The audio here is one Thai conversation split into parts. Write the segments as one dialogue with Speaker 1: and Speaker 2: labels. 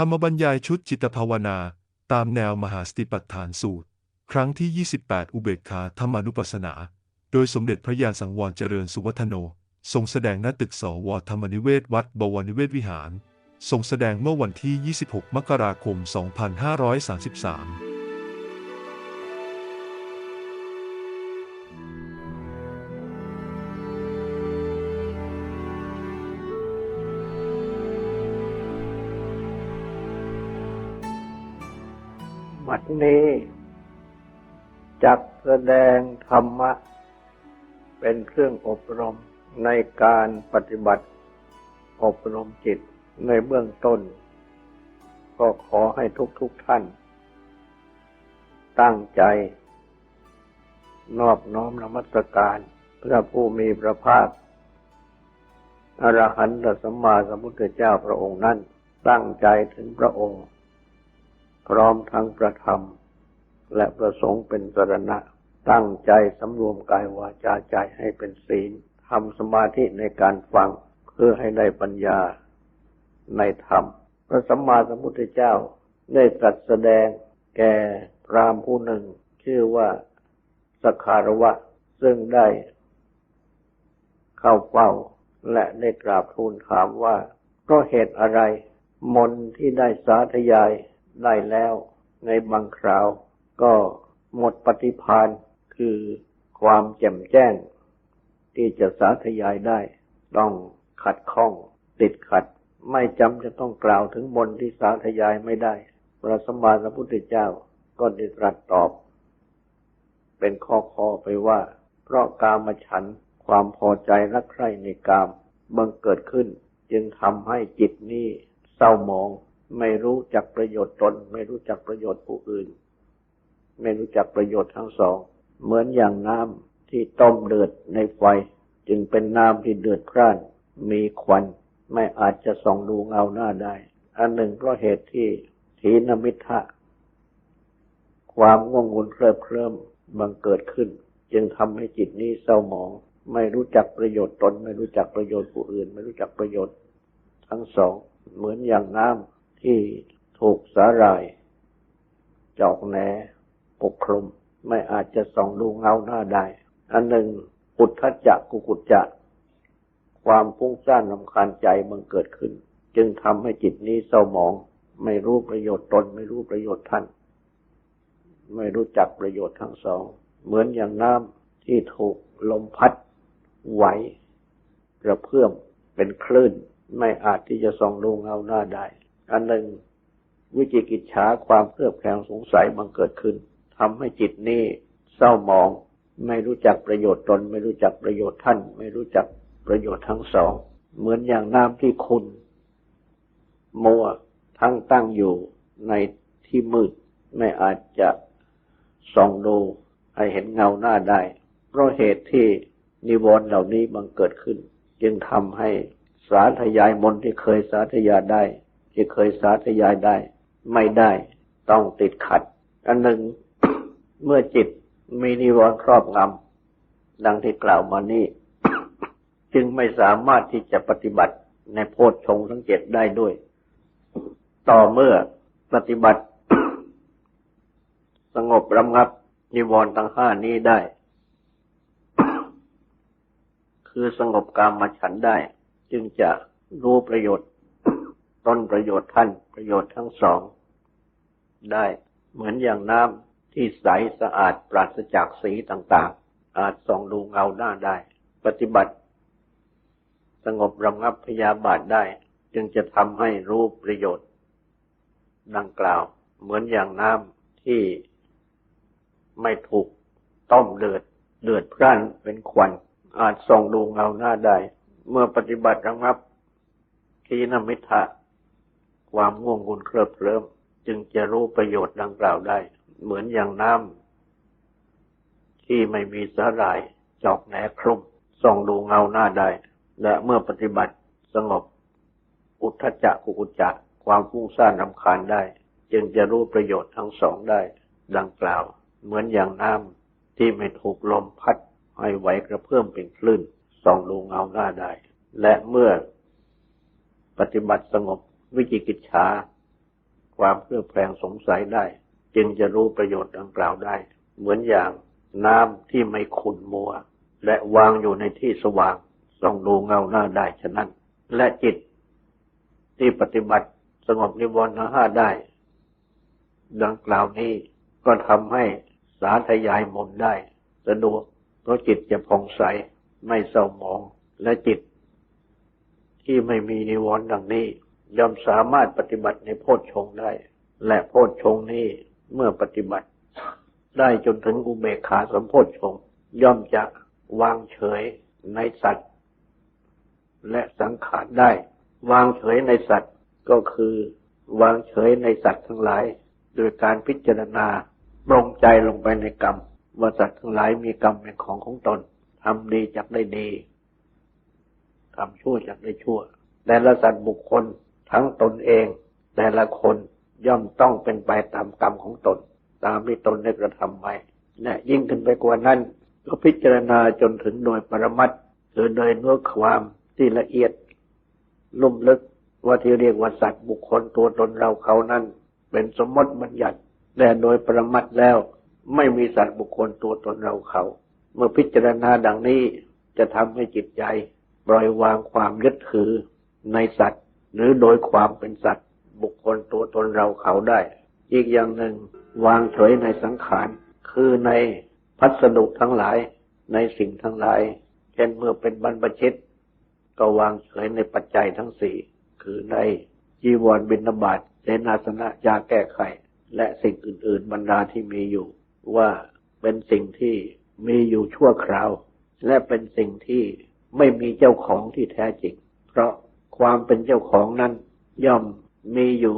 Speaker 1: รรมบรรยายชุดจิตภาวนา ตามแนวมหาสติปัฏฐานสูตร ครั้งที่ 28 อุเบกขาธรรมานุปัสสนา โดยสมเด็จพระยาณสังวรเจริญสุวัฒโน ทรงแสดงณตึกสวธรรมนิเวศวัดบวรนิเวศวิหาร ทรงแสดงเมื่อวันที่ 26 มกราคม 2533
Speaker 2: บัดนี้จักแสดงธรรมะ เป็นเครื่องอบรมในการปฏิบัติอบรมจิตในเบื้องต้น ก็ขอให้ทุกๆทท่าน ตั้งใจ นอบน้อมนมัสการพระผู้มีพระภาคอรหันตสัมมาสัมพุทธเจ้าพระองค์นั้นตั้งใจถึงพระองค์ พร้อมทั้งประธรรม และประสงค์เป็นสรณะ ตั้งใจสำรวมกายวาจาใจให้เป็นศีลทำสมาธิในการฟังเพื่อให้ได้ปัญญาในธรรม พระสัมมาสัมพุทธเจ้าได้ตรัสแสดงแก่พรามผู้หนึ่ง ชื่อว่าสคารวะ ซึ่งได้เข้าเฝ้า และได้กราบทูลถามว่าเพราะเหตุอะไร มนที่ได้สาธยาย ได้แล้วในบางคราวก็หมดปฏิพานคือความแจ่มแจ้ง ที่จะสาธยายได้ ต้องขัดข้อง ติดขัด ไม่จำจะต้องกล่าวถึงมนที่สาธยายไม่ได้ พระสมมาสัมพุทธเจ้าก็ได้ตรัสตอบ เป็นข้อคอไปว่า เพราะกามฉันความพอใจรักใคร่ในกามบังเกิดขึ้น จึงทำให้จิตนี้เศร้าหมอง ไม่รู้จักประโยชน์ตน ไม่รู้จักประโยชน์ผู้อื่น ไม่รู้จักประโยชน์ทั้งสอง เหมือนอย่างน้ำที่ต้มเดือดในไฟ จึงเป็นน้ำที่เดือดพร่าน มีควันไม่อาจจะส่องดูเงาหน้าได้ อันหนึ่งเพราะเหตุที่ทีนมิทะ ความง่วงงุนเคลิบเคลิ้มบังเกิดขึ้น จึงทำให้จิตนี้เศร้าหมอง ไม่รู้จักประโยชน์ตน ไม่รู้จักประโยชน์ผู้อื่น ไม่รู้จักประโยชน์ทั้งสอง เหมือนอย่างน้ำ ที่ถูกสาหร่าย จอกแหนปกคลุม ไม่อาจจะส่องดูเงาหน้าได้ อันหนึ่งอุทธจักกุกุจจะ ความฟุ้งซ่านลำคาญใจบังเกิดขึ้น จึงทำให้จิตนี้เศร้าหมอง ไม่รู้ประโยชน์ตน ไม่รู้ประโยชน์ท่าน ไม่รู้จักประโยชน์ทั้งสอง เหมือนอย่างน้ำที่ถูกลมพัดไหวกระเพื่อมเป็นคลื่น ไม่อาจที่จะส่องดูเงาหน้าได้ อันหนึ่งวิจิกิจฉาความเครือบแคลงสงสัยบังเกิดขึ้นทำให้จิตนี้เศร้าหมอง ไม่รู้จักประโยชน์ตน ไม่รู้จักประโยชน์ท่าน ไม่รู้จักประโยชน์ทั้งสอง เหมือนอย่างน้ำที่คุณมัวทั้งตั้งอยู่ในที่มืด ไม่อาจจะส่องดูให้เห็นเงาหน้าได้ เพราะเหตุที่นิวรณ์เหล่านี้บังเกิดขึ้น จึงทำให้สาธยายมนที่เคยสาธยายได้ ที่เคยสาธยายได้ ไม่ได้ต้องติดขัด อันหนึ่งเมื่อจิตมีนิวรณ์ครอบงำดังที่กล่าวมานี้ จึงไม่สามารถที่จะปฏิบัติในโพชฌงทั้งเจ็ดได้ด้วย ต่อเมื่อปฏิบัติ สงบระงับนิวรณ์ทั้งห้านี้ได้ คือสงบกามมาฉันได้ จึงจะรู้ประโยชน์ ต้นประโยชน์ท่านประโยชน์ทั้งสอง ได้เหมือนอย่างน้ำที่ใสสะอาดปราศจากสีต่างๆ อาจส่องดูเงาหน้าได้ ปฏิบัติ สงบระงับพยาบาทได้ จึงจะทำให้รู้ประโยชน์ ดังกล่าว เหมือนอย่างน้ำที่ไม่ถูกต้มเดือดเดือดพร่านเป็นควัน อาจส่องดูเงาหน้าได้ เมื่อปฏิบัติระงับทีนมิทะ ความง่วงงุนเคลิบเคลิ้มจึงจะรู้ประโยชน์ดังกล่าวได้ เหมือนอย่างน้ำที่ไม่มีสาหร่าย จอกแหนคลุมส่องดูเงาหน้าได้ และเมื่อปฏิบัติสงบ อุทธจักกุกุจจะความฟุ้งซ่านรำคาญได้ จึงจะรู้ประโยชน์ทั้งสองได้ ดังกล่าว เหมือนอย่างน้ำที่ไม่ถูกลมพัดให้ไหวกระเพื่อมเป็นคลื่นส่องดูเงาหน้าได้ และเมื่อปฏิบัติสงบ วิจิกิจฉาความเครือบแคลงสงสัยได้ จึงจะรู้ประโยชน์ดังกล่าวได้ เหมือนอย่างน้ำที่ไม่ขุ่นมัว และวางอยู่ในที่สว่างส่องดูเงาหน้าได้ฉะนั้น และจิตที่ปฏิบัติสงบนิวรณ์ทั้งห้าได้ ดังกล่าวนี้ก็ทำให้สาธยายมนได้สะดวกเพราะจิตจะผ่องใสไม่เศร้าหมองและจิตที่ไม่มีนิวรณ์ดังนี้ ย่อมสามารถปฏิบัติในโพชฌงได้ และโพชฌงนี้เมื่อปฏิบัติ ได้จนถึงอุเบกขาสัมโพชฌงย่อมจะวางเฉยในสัตว์ และสังขารได้ วางเฉยในสัตว์ก็คือวางเฉยในสัตว์ทั้งหลาย โดยการพิจารณาปรงใจลงไปในกรรมว่าสัตว์ทั้งหลายมีกรรมเป็นของของตนทำดีจักได้ดีทำชั่วจักได้ชั่ว แต่ละสัตว์บุคคล ทั้งตนเองแต่ละคนย่อมต้องเป็นไปตามกรรมของตน ตามที่ตนได้กระทำไว้และยิ่งขึ้นไปกว่านั้น ก็พิจารณาจนถึงโดยปรมัตถ์หรือโดยเนื้อความที่ละเอียด ลุ่มลึกว่าที่เรียกว่าสัตว์บุคคลตัวตนเราเขานั้น เป็นสมมติบัญญัติแต่โดยปรมัตแล้ว ไม่มีสัตว์บุคคลตัวตนเราเขา เมื่อพิจารณาดังนี้จะทำให้จิตใจ ปล่อยวางความยึดถือในสัตว์ หรือโดยความเป็นสัตว์ บุคคลตัวตนเราเขาได้ อีกอย่างหนึ่ง วางเฉยในสังขาร คือในพัสดุทั้งหลายในสิ่งทั้งหลาย เช่นเมื่อเป็นบรรพชิต ก็วางเฉยในปัจจัยทั้งสี่คือในจีวรบิณฑบาตเสนาสนะยาแก้ไข และสิ่งอื่น ๆ บรรดาที่มีอยู่ ว่าเป็นสิ่งที่มีอยู่ชั่วคราว และเป็นสิ่งที่ไม่มีเจ้าของที่แท้จริง เพราะ ความเป็นเจ้าของนั้น ย่อมมีอยู่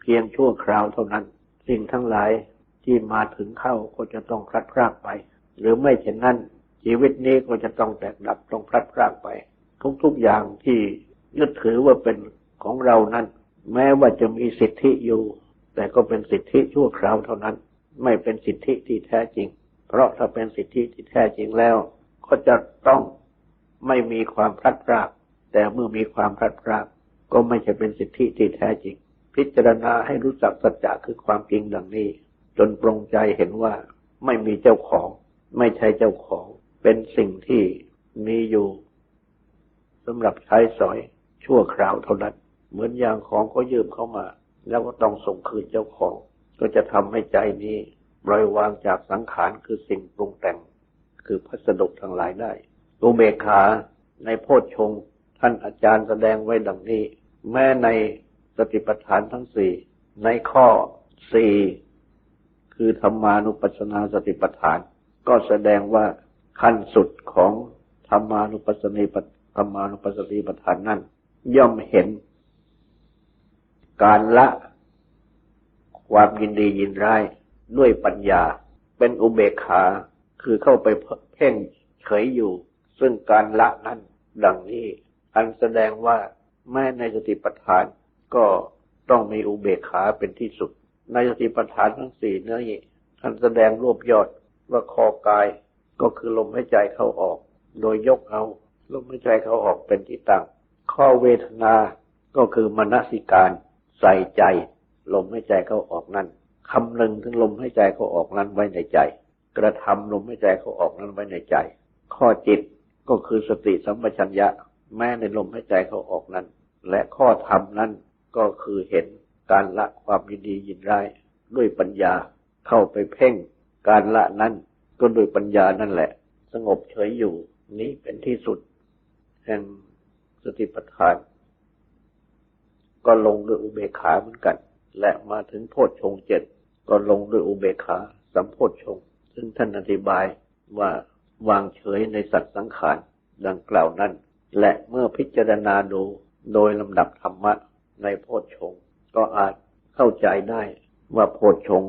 Speaker 2: เพียงชั่วคราวเท่านั้น สิ่งทั้งหลายที่มาถึงเข้าก็จะต้องพลัดพรากไป หรือไม่เช่นนั้น ชีวิตนี้ก็จะต้องแตกดับต้องพลัดพรากไป ทุกๆอย่างที่ยึดถือว่าเป็นของเรานั้น แม้ว่าจะมีสิทธิอยู่ แต่ก็เป็นสิทธิชั่วคราวเท่านั้น ไม่เป็นสิทธิที่แท้จริง เพราะถ้าเป็นสิทธิที่แท้จริงแล้ว ก็จะต้องไม่มีความพลัดพราก แต่เมื่อมีความพลัดพรากก็ไม่ใช่เป็นสิทธิที่แท้จริง พิจารณาให้รู้จักสัจจะคือความจริงดังนี้ จนปรงใจเห็นว่าไม่มีเจ้าของ ไม่ใช่เจ้าของ เป็นสิ่งที่มีอยู่สำหรับใช้สอยชั่วคราวเท่านั้น เหมือนอย่างของก็ยืมเข้ามา แล้วก็ต้องส่งคืนเจ้าของ ก็จะทำให้ใจนี้ปล่อยวางจากสังขารคือสิ่งปรุงแต่ง คือพัสดุทั้งหลายได้อุเบกขาในโพชฌงค์ ท่านอาจารย์แสดงไว้ดังนี้ แม้ในสติปัฏฐานทั้งสี่ในข้อสี่คือธรรมานุปัสสนาสติปัฏฐาน ก็แสดงว่าขั้นสุดของธรรมานุปัสสนีปธรรมานุปัสสนีปัฏฐานนั้น ย่อมเห็น การละความยินดียินร้ายด้วยปัญญา เป็นอุเบกขาคือเข้าไปเพ่งเฉยอยู่ ซึ่งการละนั้นดังนี้ อันแสดงว่าแม้ในสติปัฏฐานก็ต้องมีอุเบกขาเป็นที่สุด ในสติปัฏฐานทั้งสี่เนื้อนี้ท่านแสดงรวบยอดว่าคอกายก็คือลมหายใจเข้าออก โดยยกเอาลมหายใจเข้าออกเป็นที่ตั้ง ข้อเวทนาก็คือมนสิการใส่ใจ ลมหายใจเข้าออกนั้นคำหนึ่งถึงลมหายใจเข้าออกนั้นไว้ในใจ กระทำลมหายใจเข้าออกนั้นไว้ในใจ ข้อจิตก็คือสติสัมปชัญญะ แม้ในลมหายใจเขาออกนั้น และข้อธรรมนั้นก็คือเห็นการละความยินดียินร้ายด้วยปัญญาเข้าไปเพ่ง การละนั้นก็ด้วยปัญญานั่นแหละ สงบเฉยอยู่นี้เป็นที่สุด แห่งสติปัฏฐาน ก็ลงด้วยอุเบกขาเหมือนกัน และมาถึงโพชฌงเจ็ดก็ลงด้วยอุเบกขาสัมโพชฌงซึ่งท่านอธิบายว่าวางเฉยในสัตว์สังขารดังกล่าวนั้น และเมื่อพิจารณาดูโดยลำดับธรรมะในโพชฌงก็อาจเข้าใจได้ว่าโพชฌง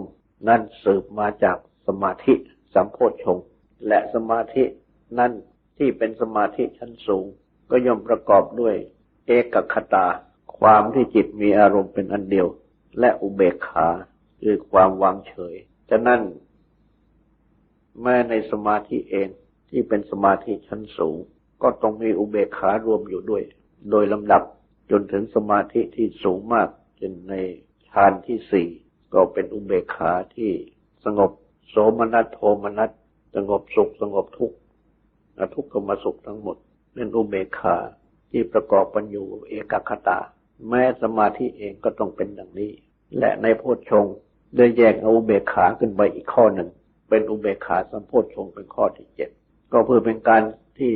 Speaker 2: นั้นสืบมาจากสมาธิสัมโพชฌงและสมาธินั้นที่เป็นสมาธิชั้นสูง ก็ย่อมประกอบด้วย เอกคตา ความที่จิตมีอารมณ์เป็นอันเดียว และอุเบกขาคือความวางเฉย ฉะนั้นแม้ในสมาธิเองที่เป็นสมาธิชั้นสูง ก็ต้องมีอุเบกขารวมอยู่ด้วย โดยลำดับจนถึงสมาธิที่สูงมากจนในฌานที่สี่ก็เป็นอุเบกขาที่สงบโสมนัสโทมนัสสงบสุขสงบทุกข์ทุกข์ก็มาสุขทั้งหมดเป็นอุเบกขาที่ประกอบปัญญูเอกคตา แม้สมาธิเองก็ต้องเป็นดังนี้ และในโพชฌงค์ได้แยกเอาอุเบกขาขึ้นไปอีกข้อหนึ่ง เป็นอุเบกขาสัมโพชฌงค์เป็นข้อที่เจ็ดก็เพื่อเป็นการที่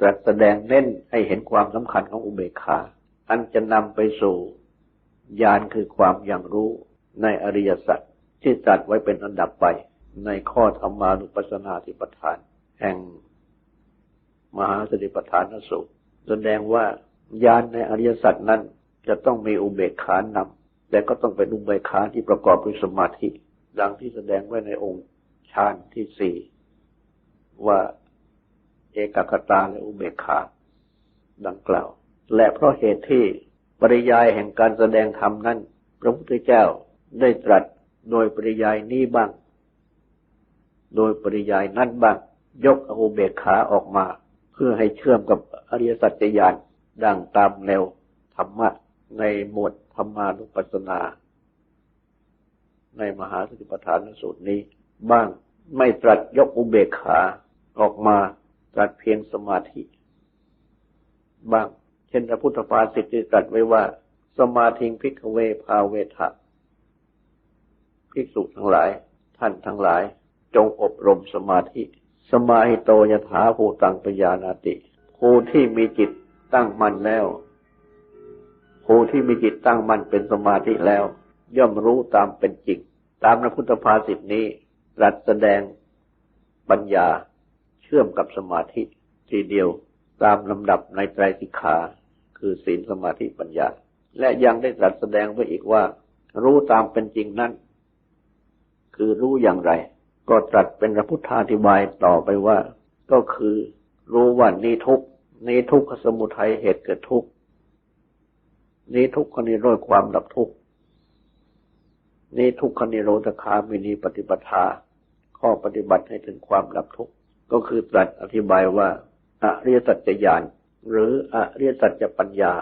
Speaker 2: ตรัสแสดงเน้นให้เห็นความสำคัญของอุเบกขา อันจะนำไปสู่ญาณคือความอย่างรู้ในอริยสัจที่ตรัสไว้เป็นอันดับไป ในข้อธรรมานุปัสสนาธิปทาน แห่งมหาสติปัฏฐานสูตรแสดงว่าญาณในอริยสัจนั้นจะต้องมีอุเบกขานำแต่ก็ต้องเป็นอุเบกขาที่ประกอบด้วยสมาธิ ดังที่แสดงไว้ในองค์ฌานที่สี่ว่า เอกคตาและอุเบกขาดังกล่าว และเพราะเหตุที่ปริยายแห่งการแสดงธรรมนั้น พระพุทธเจ้าได้ตรัสโดยปริยายนี้บ้าง โดยปริยายนั้นบ้าง ยกออุเบกขาออกมา เพื่อให้เชื่อมกับอริยสัจญาณดังตามแนวธรรมะในหมวดธรรมานุปัสสนา ในมหาสติปัฏฐานสูตรนี้ บ้างไม่ตรัสยกอุเบกขาออกมา ตรัสเพียงสมาธิ บาง เช่นพระพุทธภาษิตตรัสไว้ว่า สมาธิงพิกเวภาเวทะภิกษุทั้งหลาย ท่านทั้งหลาย จงอบรมสมาธิ สมาหิโตยถาภูตังปยานาติผู้ที่มีจิตตั้งมั่นแล้วผู้ที่มีจิตตั้งมั่นเป็นสมาธิแล้ว ย่อมรู้ตามเป็นจริง ตามพระพุทธภาษิตนี้รัสแสดงปัญญา เชื่อมกับสมาธิทีเดียวตามลำดับในไตรสิกขา คือศีลสมาธิปัญญา และยังได้ตรัสแสดงไว้อีกว่า รู้ตามเป็นจริงนั้น คือรู้อย่างไร ก็ตรัสเป็นพระพุทธาธิบายต่อไปว่า ก็คือรู้ว่านี้ทุกนี้ทุกขสมุทัยเหตุเกิดทุกนี้ทุกขนิโรธความดับทุกนี้ทุกขนิโรธคามินีปฏิปทา ข้อปฏิบัติให้ถึงความดับทุกข์ ก็คือตรัสอธิบายว่าอริยสัจญาณหรืออริยสัจปัญญา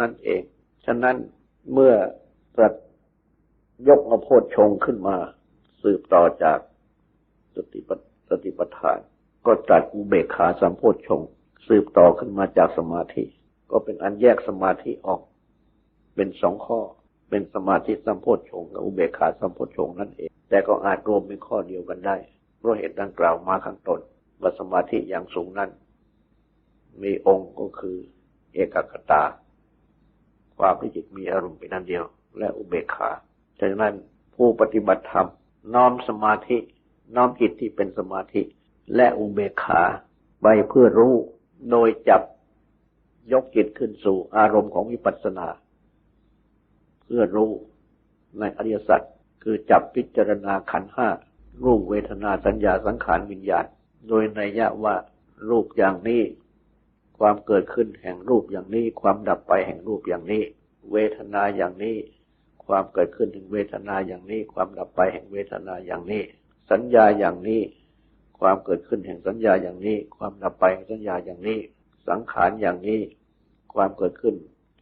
Speaker 2: นั่นเอง ฉะนั้นเมื่อตรัสยกมาโพชฌงขึ้นมาสืบต่อจากสติปัสติปัฏฐาน ก็ตรัสอุเบกขาสัมโพชฌงสืบต่อขึ้นมาจากสมาธิ ก็เป็นอันแยกสมาธิออก เป็นสองข้อ เป็นสมาธิสัมโพชฌงกับอุเบกขาสัมโพชฌงนั่นเอง แต่ก็อาจรวมเป็นข้อเดียวกันได้เพราะเหตุดังกล่าวมาข้างต้น ว่าสมาธิอย่างสูงนั้น มีองค์ก็คือ เอกคตา ความที่จิตมีอารมณ์เป็นอันเดียว และอุเบกขาฉะนั้นผู้ปฏิบัติธรรม น้อมสมาธิ น้อมจิตที่เป็นสมาธิ และอุเบกขาไปเพื่อรู้โดยจับยกจิตขึ้นสู่อารมณ์ของวิปัสสนา เพื่อรู้ในอริยสัจคือจับพิจารณาขันห้ารูปเวทนาสัญญาสังขารวิญญาณ โดยในยะว่ารูปอย่างนี้ ความเกิดขึ้นแห่งรูปอย่างนี้ ความดับไปแห่งรูปอย่างนี้ เวทนาอย่างนี้ ความเกิดขึ้นแห่งเวทนาอย่างนี้ ความดับไปแห่งเวทนาอย่างนี้ สัญญาอย่างนี้ ความเกิดขึ้นแห่งสัญญาอย่างนี้ ความดับไปแห่งสัญญาอย่างนี้ สังขารอย่างนี้ ความเกิดขึ้น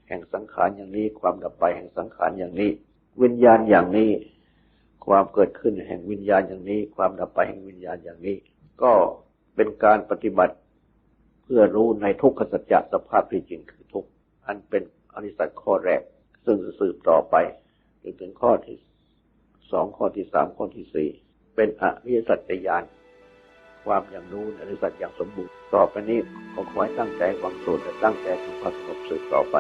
Speaker 2: แห่งสังขารอย่างนี้ ความดับไปแห่งสังขารอย่างนี้ วิญญาณอย่างนี้ ความเกิดขึ้นแห่งวิญญาณอย่างนี้ ความดับไปแห่งวิญญาณอย่างนี้ ก็เป็นการปฏิบัติเพื่อรู้ในทุกขสัจจะสภาพที่จริงคือทุกอันเป็นอริสัจข้อแรก ซึ่งสืบต่อไปจนถึงข้อที่สองข้อที่สามข้อที่สี่เป็นอริสัจญาณความอย่างรู้ในอริสัจอย่างสมบูรณ์ต่อไปนี้ขอขอให้ตั้งใจฟังสูตรและตั้งใจทำความสงบสืบต่อไป